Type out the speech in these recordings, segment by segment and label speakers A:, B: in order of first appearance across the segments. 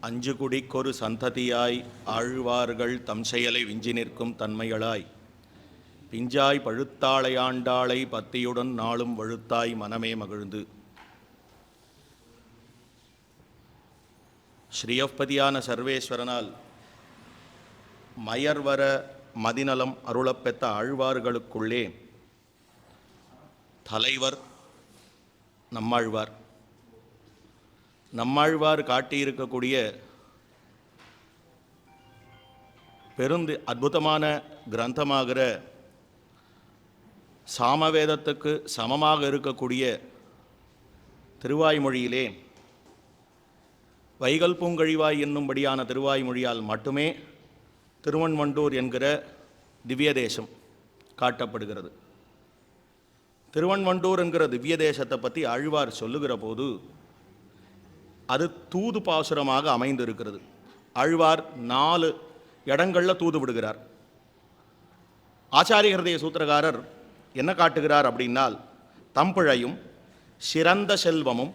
A: அஞ்சு குடிக்கொரு சந்ததியாய் ஆழ்வார்கள் தம் செயலை விஞ்சி நிற்கும் தன்மைகளாய். பிஞ்சாய் பழுத்தாளை ஆண்டாளை பத்தியுடன் நாளும் வழுத்தாய் மனமே மகிழ்ந்து. ஸ்ரீயப்பதியான சர்வேஸ்வரனால் மயர்வர மதிநலம் அருளப்பெத்த ஆழ்வார்களுக்குள்ளே தலைவர் நம்மாழ்வார். நம்மாழ்வார் காட்டியிருக்கக்கூடிய பெருந்து அற்புதமான கிரந்தமாகிற சாமவேதத்துக்கு சமமாக இருக்கக்கூடிய திருவாய்மொழியிலே வைகல் பூங்கழிவாய் என்னும்படியான திருவாய்மொழியால் மட்டுமே திருவண்மண்டூர் என்கிற திவ்ய தேசம் காட்டப்படுகிறது. திருவண்மண்டூர் என்கிற திவ்ய தேசத்தை பற்றி ஆழ்வார் சொல்லுகிற போது அது தூது பாசுரமாக அமைந்திருக்கிறது. அழ்வார் நாலு இடங்களில் தூது விடுகிறார். ஆச்சாரிய ஹிருதய சூத்திரகாரர் என்ன காட்டுகிறார் அப்படின்னால் தம்பிழையும் சிறந்த செல்வமும்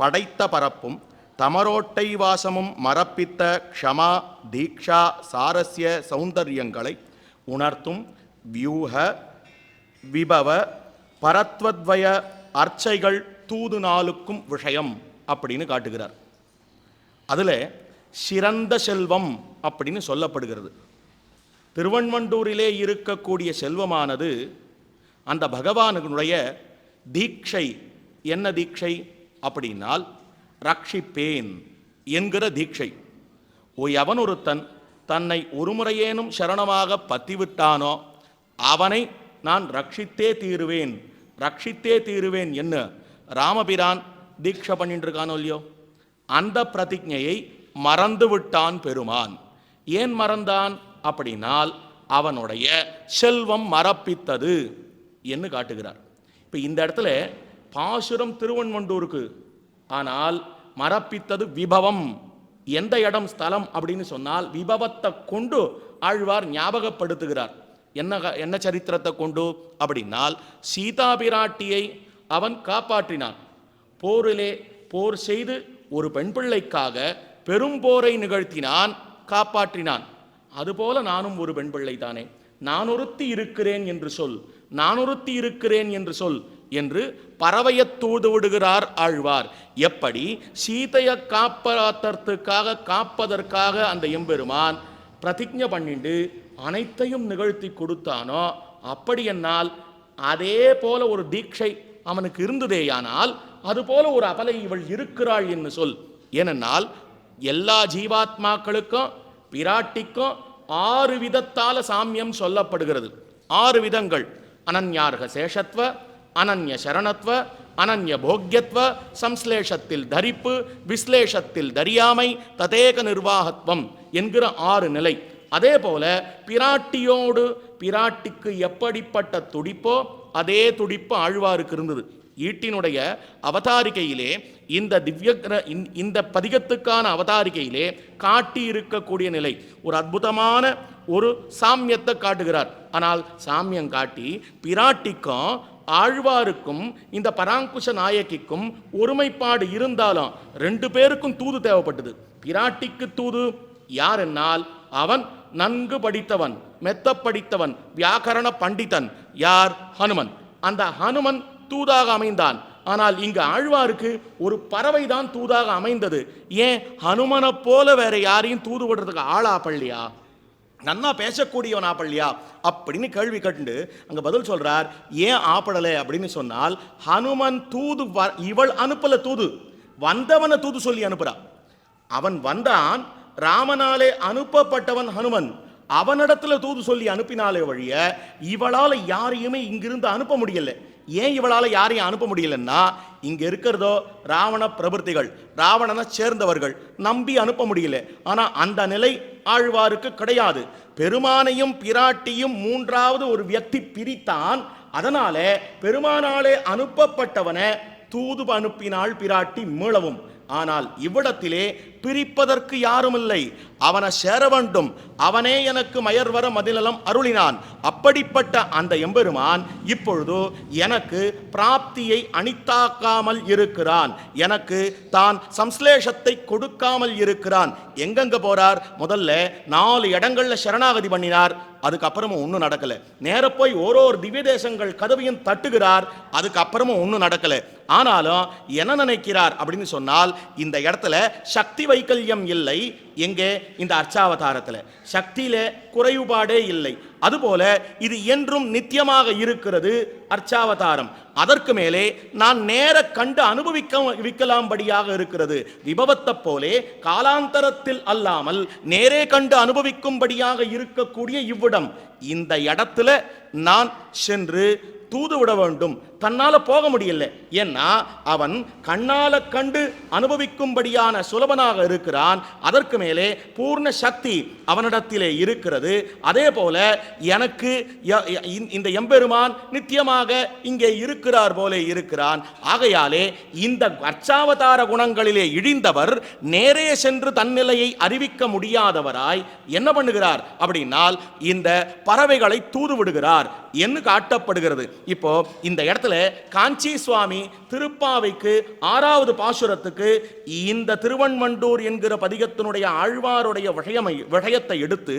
A: படைத்த பரப்பும் தமரோட்டை வாசமும் மரப்பித்த க்ஷமா தீக்ஷா சாரஸ்ய சௌந்தரியங்களை உணர்த்தும் வியூக விபவ பரத்வத்வய அர்ச்சைகள் தூது நாளுக்கும் விஷயம். அப்படின்னு காட்டுகிறார். அதில் சிறந்த செல்வம் அப்படின்னு சொல்லப்படுகிறது. திருவண்மண்டூரிலே இருக்கக்கூடிய செல்வமானது அந்த பகவானுடைய தீட்சை. என்ன தீட்சை? அப்படின்னால் ரக்ஷிப்பேன் என்கிற தீட்சை. எவன் ஒருத்தன் தன்னை ஒருமுறையேனும் சரணமாக பத்திவிட்டானோ அவனை நான் ரட்சித்தே தீருவேன். ரட்சித்தே தீருவேன் என்ன? ராமபிரான் தீட்சை பண்ணிட்டு இருக்கானோ இல்லையோ? அந்த பிரதிஜையை மறந்து விட்டான் பெருமான். ஏன் மறந்தான்? அப்படின்னால் அவனுடைய செல்வம் மறப்பித்தது என்று காட்டுகிறார். இப்போ இந்த இடத்துல பாசுரம் திருவன்வண்டூருக்கு ஆனால் மறப்பித்தது விபவம். எந்த இடம் ஸ்தலம் அப்படின்னு சொன்னால் விபவத்தை கொண்டு ஆழ்வார் ஞாபகப்படுத்துகிறார். என்ன என்ன சரித்திரத்தை கொண்டு? அப்படின்னால் சீதா பிராட்டியை அவன் காப்பாற்றினான். போரிலே போர் செய்து ஒரு பெண் பிள்ளைக்காக பெரும் போரை நிகழ்த்தினான் காப்பாற்றினான். அதுபோல நானும் ஒரு பெண் பிள்ளை தானே நான் ஒருத்தி இருக்கிறேன் என்று சொல் நான் ஒருத்தி இருக்கிறேன் என்று சொல் என்று பறவையத் தூது விடுகிறார் ஆழ்வார். எப்படி? சீதையை காப்பாற்றுறதுக்காக காப்பதற்காக அந்த எம்பெருமான் பிரதிஜை பண்ணிண்டு அனைத்தையும் நிகழ்த்தி கொடுத்தானோ அப்படி என்னால் அதே போல ஒரு தீட்சை அவனுக்கு இருந்ததேயானால் அதுபோல ஒரு அபலை இவள் இருக்கிறாள் என்று சொல். ஏனென்னால் எல்லா ஜீவாத்மாக்களுக்கும் பிராட்டிக்கும் ஆறு விதத்தால சாமியம் சொல்லப்படுகிறது. ஆறு விதங்கள். அனன்யார்க சேஷத்வ அனன்ய சரணத்வ அனன்ய போக்யத்வ சம்ஸ்லேஷத்தில் தரிப்பு விஸ்லேஷத்தில் தரியாமை ததேக நிர்வாகத்வம் என்கிற ஆறு நிலை. அதே போல பிராட்டியோடு பிராட்டிக்கு எப்படிப்பட்ட துடிப்போ அதே துடிப்பு ஆழ்வாருக்கு இருந்தது. ஈட்டினுடைய அவதாரிகையிலே இந்த திவ்யகிர இந்த- பதிகத்துக்கான அவதாரிகையிலே காட்டி இருக்கக்கூடிய நிலை. ஒரு அற்புதமான ஒரு சாமியத்தை காட்டுகிறார். ஆனால் சாமியம் காட்டி பிராட்டிக்கும் ஆழ்வாருக்கும் இந்த பராங்குஷ நாயகிக்கும் ஒருமைப்பாடு இருந்தாலும் ரெண்டு பேருக்கும் தூது தேவைப்பட்டது. பிராட்டிக்கு தூது யார் என்னால்? அவன் நன்கு படித்தவன் மெத்த படித்தவன் வியாக்கரண பண்டிதன். யார்? ஹனுமன். அந்த ஹனுமன் தூதாக அமைந்தான். ஆனால் இங்கு ஆழ்வாருக்கு ஒரு பறவை தான் தூதாக அமைந்தது. ஏன்? ஹனுமனை போல வேற யாரையும் தூது விடுறதுக்கு ஆளா பள்ளியா? நன்னா பேசக்கூடியவன் ஆப்பள்ளியா அப்படின்னு கேள்வி கண்டு அங்க பதில் சொல்றார் ஏன் ஆப்படலை? அப்படின்னு சொன்னால் ஹனுமன் தூது வ- இவள் அனுப்பல தூது. வந்தவனை தூது சொல்லி அனுப்புறா. அவன் வந்தான் ராமனாலே அனுப்பப்பட்டவன் ஹனுமன். அவனிடத்துல தூது சொல்லி அனுப்பினாலே வழிய இவளால யாரையுமே இங்கிருந்து அனுப்ப முடியல. ஏன் இவளால் யாரையும் அனுப்ப முடியலன்னா இங்கே இருக்கிறதோ ராவண பிரபுத்திகள் ராவணனை சேர்ந்தவர்கள் நம்பி அனுப்ப முடியல. ஆனால் அந்த நிலை ஆழ்வாருக்கு கிடையாது. பெருமானையும் பிராட்டியும் மூன்றாவது ஒரு வியக்தி பிரித்தான். அதனால பெருமானாலே அனுப்பப்பட்டவனை தூது அனுப்பினாள் பிராட்டி மீளவும். ஆனால் இவ்விடத்திலே பிரிப்பதற்கு யாரும் இல்லை அவனை சேர வேண்டும். அவனே எனக்கு மயர்வர மதிநலம் அருளினான். அப்படிப்பட்ட அந்த எம்பெருமான் இப்பொழுது எனக்கு பிராப்தியை அணித்தாக்காமல் இருக்கிறான். எனக்கு தான் சம்ஸ்லேஷத்தை கொடுக்காமல் இருக்கிறான். எங்கெங்க போறார்? முதல்ல நாலு இடங்கள்ல சரணாகதி பண்ணினார். அதுக்கப்புறமும் ஒன்றும் நடக்கல. நேர போய் ஒரு ஒரு திவ்ய தேசங்கள் கதவையும் தட்டுகிறார். அதுக்கப்புறமும் ஒன்றும் நடக்கல. ஆனாலும் என்ன நினைக்கிறார் அப்படின்னு சொன்னால் இந்த இடத்துல சக்தி வைக்கல்யம் இல்லை. எங்கே? இந்த அர்ச்சாவதாரத்தில். சக்தியில குறைவுபாடே இல்லை. அதுபோல இது என்றும் நித்தியமாக இருக்கிறது அர்ச்சாவதாரம். அதற்கு மேலே நான் நேர கண்டு அனுபவிக்க விக்கலாம்படியாக இருக்கிறது. விபவத்தை போலே காலாந்தரத்தில் அல்லாமல் நேரே கண்டு அனுபவிக்கும்படியாக இருக்கக்கூடிய இவ்விடம். இந்த இடத்துல நான் சென்று தூது விட வேண்டும். தன்னால் போக முடியல. ஏன்னா அவன் கண்ணால கண்டு அனுபவிக்கும்படியான சுலபனாக இருக்கிறான். அதற்கு மேலே பூர்ண சக்தி அவனிடத்திலே இருக்கிறது. அதே போல எனக்கு இந்த- இந்த எம்பெருமான் நித்தியமாக இங்கே இருக்கிறார் போல இருக்கிறான். ஆகையாலே இந்த அர்ச்சாவதார குணங்களிலே இழிந்தவர் நேரே சென்று தன்னிலையை அறிவிக்க முடியாதவராய் என்ன பண்ணுகிறார்? அப்படின்னால் இந்த பறவைகளை தூது விடுகிறார் என்று காட்டப்படுகிறது. இப்போ இந்த இடத்துல காஞ்சி சுவாமி திருப்பாவைக்கு ஆறாவது பாசுரத்துக்கு இந்த திருவண்மண்டூர் என்கிற பதிகத்தினுடைய ஆழ்வாருடைய விஷயமை விஷயத்தை எடுத்து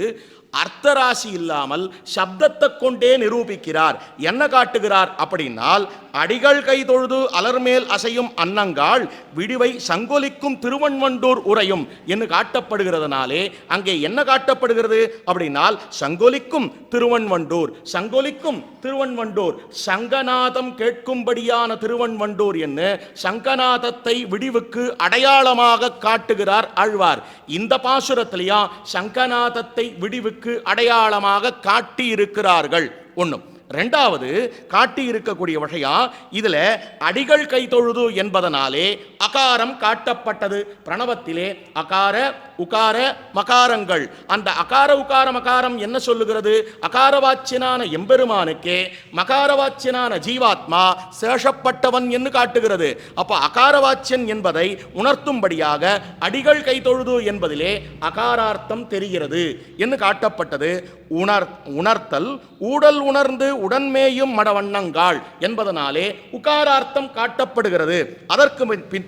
A: அர்த்தராசி இல்லாமல் சப்தத்தை கொண்டே நிரூபிக்கிறார். என்ன காட்டுகிறார் அப்படின்னால் அடிகள் கை தொழுது அலர்மேல் அசையும் அன்னங்கால் விடிவை சங்கொலிக்கும் திருவன்வண்டூர் உரையும் என்று காட்டப்படுகிறதுனாலே அங்கே என்ன காட்டப்படுகிறது? அப்படின்னால் சங்கொலிக்கும் திருவண்வண்டூர் சங்கொலிக்கும் திருவண்வண்டூர் சங்கநாதம் கேட்கும்படியான திருவண்வண்டூர் என்று சங்கநாதத்தை விடிவுக்கு அடையாளமாக காட்டுகிறார் ஆழ்வார். இந்த பாசுரத்திலேயா சங்கநாதத்தை விடிவுக்கு அடையாளமாக காட்டி இருக்கிறார்கள் ஒண்ணும். ரெண்டாவது காட்டி இருக்கக்கூடிய விஷயம் இதுல அடிகள் கை தொழுது என்பதனாலே அகாரம் காட்டப்பட்டது. பிரணவத்திலே அகார உகார மகாரங்கள். அந்த அகார உகார மகாரம் என்ன சொல்லுகிறது? அகாரவாச்சியனான எம்பெருமானுக்கே மகாரவாச்சியனான ஜீவாத்மா சேஷப்பட்டவன் என்று காட்டுகிறது. அப்ப அகாரவாச்சியன் என்பதை உணர்த்தும்படியாக அடிகள் கை தொழுது என்பதிலே அகாரார்த்தம் தெரிகிறது. என்று காட்டப்பட்டது. உணர் உணர்த்தல் ஊடல் உணர்ந்து உடன்மேயும் மடவண்ணங்காள் என்பதனாலே உகாரார்த்தம் காட்டப்படுகிறது. அதற்கு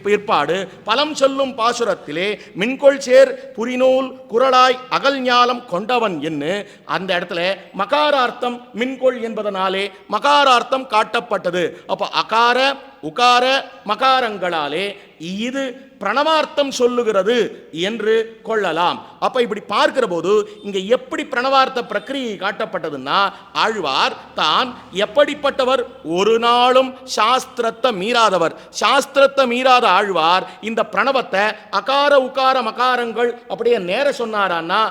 A: பிற்பாடு பலம் சொல்லும் பாசுரத்திலே மின்கொள் சேர் புரிநூல் குரலாய் அகல் ஞாலம் கொண்டவன் என்று அந்த இடத்துல மகாரார்த்தம் மின்கொள் என்பதனாலே மகாரார்த்தம் காட்டப்பட்டது. அப்போ அகார உகார மகாரங்களாலே இது பிரணவார்த்தம் சொல்லுகிறது என்று கொள்ளலாம். அப்ப இப்படி பார்க்கிற போது இங்க எப்படி பிரணவார்த்த பிரக்கிரியை காட்டப்பட்டதுன்னா ஆழ்வார் தான் எப்படிப்பட்டவர்? ஒரு நாளும் சாஸ்திரத்தை மீறாதவர். சாஸ்திரத்தை மீறாத ஆழ்வார் இந்த பிரணவத்தை அகார உகார மகாரங்கள் அப்படியே நேர சொன்னாரான்னா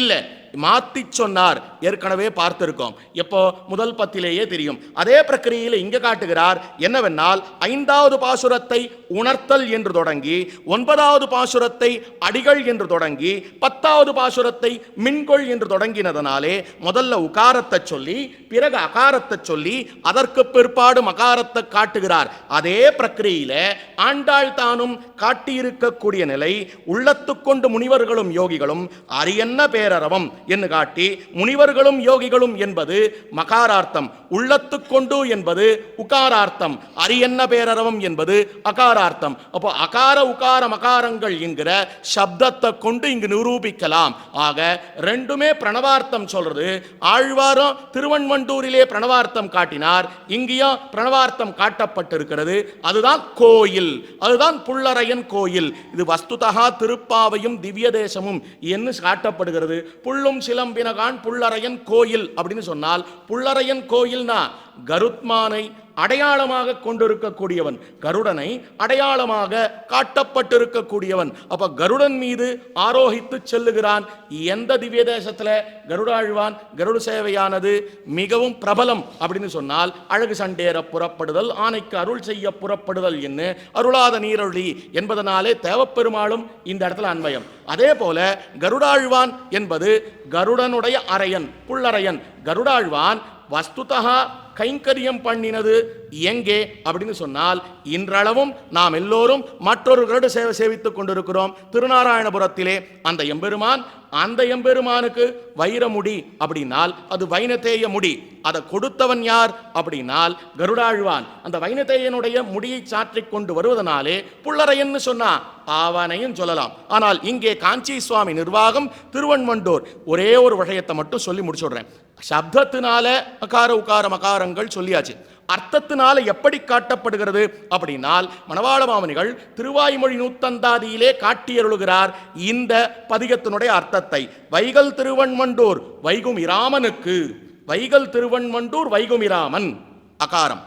A: இல்லை. மாற்றி சொன்னார். ஏற்கனவே பார்த்திருக்கோம். எப்போ? முதல் பத்திலேயே தெரியும். அதே பிரக்கிரியில் இங்கே காட்டுகிறார் என்னவென்னால் ஐந்தாவது பாசுரத்தை உணர்த்தல் என்று தொடங்கி ஒன்பதாவது பாசுரத்தை அடிகள் என்று தொடங்கி பத்தாவது பாசுரத்தை மின்கொள் என்று தொடங்கினதனாலே முதல்ல உகாரத்தை சொல்லி பிறகு அகாரத்தை சொல்லி அதற்கு பிற்பாடு மகாரத்தை காட்டுகிறார். அதே பிரக்கிரியில ஆண்டாள் தானும் காட்டியிருக்கக்கூடிய நிலை உள்ளத்துக்கொண்டு முனிவர்களும் யோகிகளும் அரியன்ன பேரறவம் என்று காட்டி முனிவர்களும் யோகிகளும் என்பது மகாரார்த்தம். உள்ளத்துக்கொண்டு என்பது உகாரார்த்தம். அரியன்ன பேரறவம் என்பது அகாரார்த்தம். அப்போ அகார உகார மகாரங்கள் என்கிற சப்தத்தை கொண்டு இங்கு நிரூபிக்கலாம். ஆக ரெண்டுமே பிரணவார்த்தம் சொல்றது. ஆழ்வாரும் திருவண்மண்டூரிலே பிரணவார்த்தம் காட்டினார். இங்கேயும் பிரணவார்த்தம் காட்டப்பட்டிருக்கிறது. அதுதான் கோயில். அதுதான் புள்ளரையன் கோயில். இது வஸ்துதகா திருப்பாவையும் திவ்ய தேசமும் என்று காட்டப்படுகிறது. புள்ளும் சிலம்பினகான் புள்ளரையன் கோயில் அப்படின்னு சொன்னால் புள்ளரையன் கோயில்னா கருத்மானை அடையாளமாக கொண்டிருக்கக்கூடியவன். கருடனை அடையாளமாக காட்டப்பட்டிருக்கக்கூடியவன். அப்ப கருடன் மீது ஆரோகித்து செல்லுகிறான். எந்த திவ்ய தேசத்துல கருடாழ்வான் கருட சேவையானது மிகவும் பிரபலம் அப்படின்னு சொன்னால் அழகு சண்டேற புறப்படுதல் ஆணைக்கு அருள் செய்ய புறப்படுதல் என்ன அருளாத நீரொழி என்பதனாலே தேவப்பெருமாளும் இந்த இடத்துல அன்வயம். அதே போல கருடாழ்வான் என்பது கருடனுடைய அரையன் புள்ளரையன். கருடாழ்வான் வஸ்துதா கைங்கரியம் பண்ணினது. எங்கே? அப்படின்னு சொன்னால் இன்றளவும் நாம் எல்லோரும் மற்றொரு கருட சேவை சேவித்துக் கொண்டிருக்கிறோம். திருநாராயணபுரத்திலே அந்த எம்பெருமான் அந்த எம்பெருமானுக்கு வைரமுடி அப்படின்னால் அது வைனத்தேய முடி. அதை கொடுத்தவன் யார் அப்படின்னால் கருடாழ்வான். அந்த வைனத்தேயனுடைய முடியை சாற்றிக் கொண்டு வருவதனாலே புள்ளரையன்னு சொன்னா ஆவானையும் சொல்லலாம். ஆனால் இங்கே காஞ்சி சுவாமி நிர்வாகம் திருவன்வண்டூர் ஒரே ஒரு விஷயத்தை மட்டும் சொல்லி முடிச்சுடுறேன். சப்தத்தினால அகார உகார மகாரங்கள் சொல்லியாச்சு. அர்த்தத்தினால எப்படி காட்டப்படுகிறது? அப்படின்னால் மணவாள மாமனிகள் திருவாய்மொழி நூத்தந்தாதியிலே காட்டியருளுகிறார் இந்த பதிகத்தினுடைய அர்த்தத்தை. வைகல் திருவண்மண்டூர் வைகுமிராமனுக்கு. வைகல் திருவண்மண்டூர் வைகுமிராமன். அகாரம்.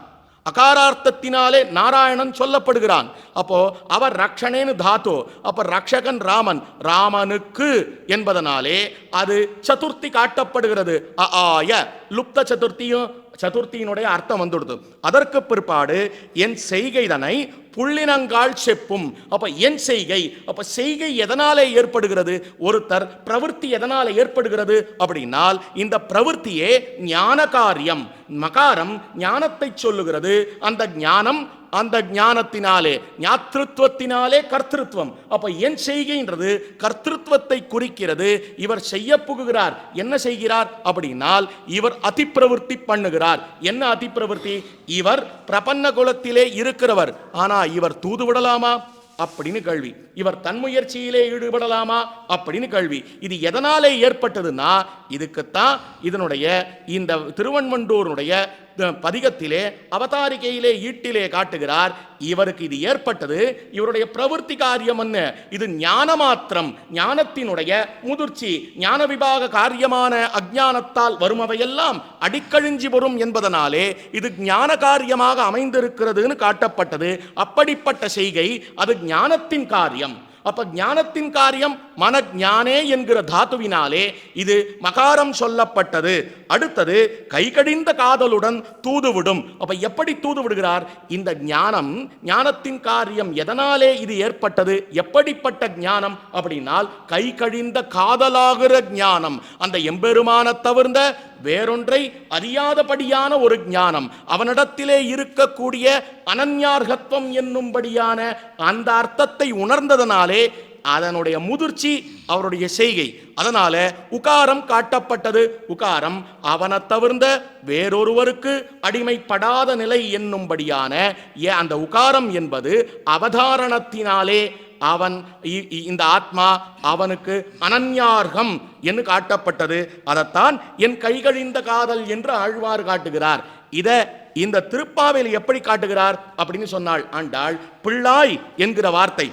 A: அகாரார்த்தத்தினாலே நாராயணன் சொல்லப்படுகிறான். அப்போ அவர் ரக்ஷணேன்னு தாத்து அப்ப ரக்ஷகன் ராமன். ராமனுக்கு என்பதனாலே அது சதுர்த்தி காட்டப்படுகிறது. அ ஆய லுப்த சதுர்த்தியும் சதுர்த்தியினுடைய அர்த்தம் வந்துடுது. அதற்கு பிற்பாடு என் செய்கைதனை புள்ளினங்கால் செப்பும். அப்போ என் செய்கை அப்போ செய்கை எதனாலே ஏற்படுகிறது? ஒருத்தர் பிரவൃத்தி எதனால் ஏற்படுகிறது? அப்படின்னால் இந்த பிரவൃத்தியே ஞான காரியம் மகாரம் ஞானத்தை சொல்லுகிறது. அந்த ஞானம் அந்த ஞானத்தினாலே ஞாத்திருத்துவத்தினாலே கர்த்திருவம் அப்ப என் செய்கைன்றது கர்த்திருவத்தை குறிக்கிறது. இவர் செய்ய புகுகிறார். என்ன செய்கிறார்? அப்படின்னால் இவர் அதிப்பிரவருத்தி பண்ணுகிறார். என்ன அதிப்பிரவருத்தி? இவர் பிரபன்ன குலத்திலே இருக்கிறவர். ஆனா இவர் தூது விடலாமா அப்படின்னு கேள்வி. இவர் தன் முயற்சியிலே ஈடுபடலாமா? அப்படின்னு கேள்வி. இது எதனாலே ஏற்பட்டதுன்னா இதுக்குத்தான் இதனுடைய இந்த திருவண்மண்டூருடைய பதிகத்திலே அவதாரிகையிலே ஈட்டிலே காட்டுகிறார் இவருக்கு இது ஏற்பட்டது இவருடைய பிரவൃத்தி காரியம் என்ன? இது ஞான மாத்திரம் ஞானத்தினுடைய முதிர்ச்சி ஞான விபாக காரியமான அஜ்ஞானத்தால் வருமவையெல்லாம் அடிக்கழிஞ்சி வரும் என்பதனாலே இது ஞான காரியமாக அமைந்திருக்கிறதுன்னு காட்டப்பட்டது. அப்படிப்பட்ட செய்கை அது ஞானத்தின் காரியம். அப்ப ஞானத்தின் காரியம் மனஞானே என்கிற தாத்துவினாலே இது மகாரம் சொல்லப்பட்டது. அடுத்தது கைகடிந்த காதலுடன் தூதுவிடும். அப்ப எப்படி தூது விடுகிறார் இந்த ஞானம் ஞானத்தின் காரியம் எதனாலே இது ஏற்பட்டது? எப்படிப்பட்ட ஞானம்? அப்படின்னால் கை கழிந்த காதலாகிற ஞானம். அந்த எம்பெருமான தவிர்ந்த வேறொன்றை அறியாதபடியான ஒரு ஞானம் அவனிடத்திலே இருக்கக்கூடிய அனன்யார்கத்துவம் என்னும்படியான அந்த அர்த்தத்தை உணர்ந்ததனாலே அதனுடைய முதிர்ச்சி அவருடைய செய்கை. அதனால உகாரம் காட்டப்பட்டது. உகாரம் அவனை தவிர்ந்த வேறொருவருக்கு அடிமைப்படாத நிலை என்னும்படியான அந்த உகாரம் என்பது அவதாரணத்தினாலே அவன் இ- இ- இந்த ஆத்மா அவனுக்கு அனன்யார்கம் என்று காட்டப்பட்டது. அதைத்தான் என் கைகழிந்த காதல் என்று ஆழ்வார் காட்டுகிறார். இத இந்த திருப்பாவையில் எப்படி காட்டுகிறார் அப்படின்னு சொன்னாள் ஆண்டாள் பிள்ளாய் என்கிற வார்த்தை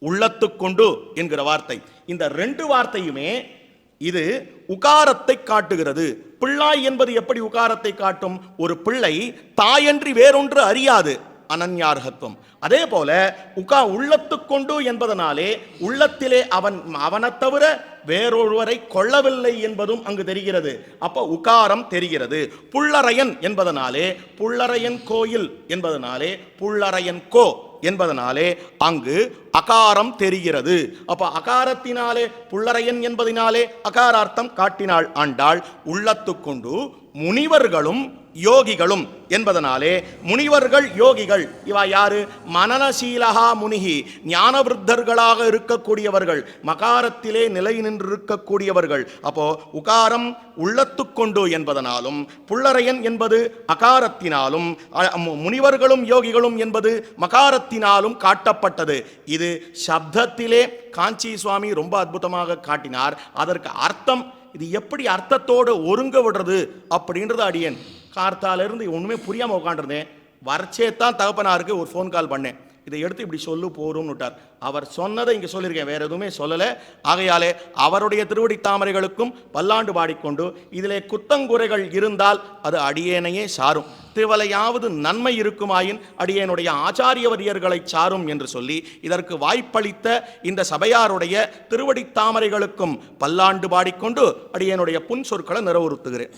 A: உள்ளத்துக்கொண்டு என்கிற வார்த்தை. இந்த ரெண்டு வார்த்தையுமே இது உகாரத்தை காட்டுகிறது. பிள்ளாய் என்பது எப்படி உகாரத்தை காட்டும்? ஒரு பிள்ளை தாயன்றி வேறொன்று அறியாது. அனன்யார்கத்துவம். அதே போல உகா உள்ளத்துக்கொண்டு என்பதனாலே உள்ளத்திலே அவன் அவனை தவிர வேறொருவரை கொள்ளவில்லை என்பதும் அங்கு தெரிகிறது. அப்ப உகாரம் தெரிகிறது. புள்ளரையன் என்பதனாலே புள்ளரையன் கோயில் என்பதனாலே புள்ளரையன் கோ என்பதனாலே அங்கு அகாரம் தெரிகிறது. அப்ப அகாரத்தினாலே புள்ளரையன் என்பதினாலே அகாரார்த்தம் காட்டினாள் ஆண்டாள் உள்ளத்துக்கொண்டு முனிவர்களும் யோகிகளும் என்பதனாலே முனிவர்கள் யோகிகள். இவா யாரு? மனநசீலகா முனிகி. ஞானவிருத்தர்களாக இருக்கக்கூடியவர்கள். மகாரத்திலே நிலை நின்றிருக்கக்கூடியவர்கள். அப்போ உகாரம் உள்ளத்துக்கொண்டு என்பதனாலும் புள்ளரையன் என்பது அகாரத்தினாலும் முனிவர்களும் யோகிகளும் என்பது மகாரத்தினாலும் காட்டப்பட்டது. இது சப்தத்திலே காஞ்சி சுவாமி ரொம்ப அற்புதமாக காட்டினார். அதற்கு அர்த்தம் இது எப்படி அர்த்தத்தோடு ஒருங்க விடுறது அப்படின்றது அடியேன். கார்த்தாலேருந்து ஒன்றுமே புரியாமல் உட்காண்டிருந்தேன் வரச்சே தான் தகப்பனாருக்கு ஒரு ஃபோன் கால் பண்ணேன். இதை எடுத்து இப்படி சொல்லு போரும்னு விட்டார் அவர் சொன்னதை இங்கே சொல்லியிருக்கேன். வேற எதுவுமே சொல்லலை. ஆகையாலே அவருடைய திருவடி தாமரைகளுக்கும் பல்லாண்டு பாடிக்கொண்டு இதிலே குத்தங்குறைகள் இருந்தால் அது அடியேனையே சாரும். திருவலையாவது நன்மை இருக்குமாயின் அடியேனுடைய ஆச்சாரியவரியர்களை சாரும் என்று சொல்லி இதற்கு வாய்ப்பளித்த இந்த சபையாருடைய திருவடி தாமரைகளுக்கும் பல்லாண்டு பாடிக்கொண்டு அடியேனுடைய புன் சொற்களை நிறைவுறுத்துகிறேன்.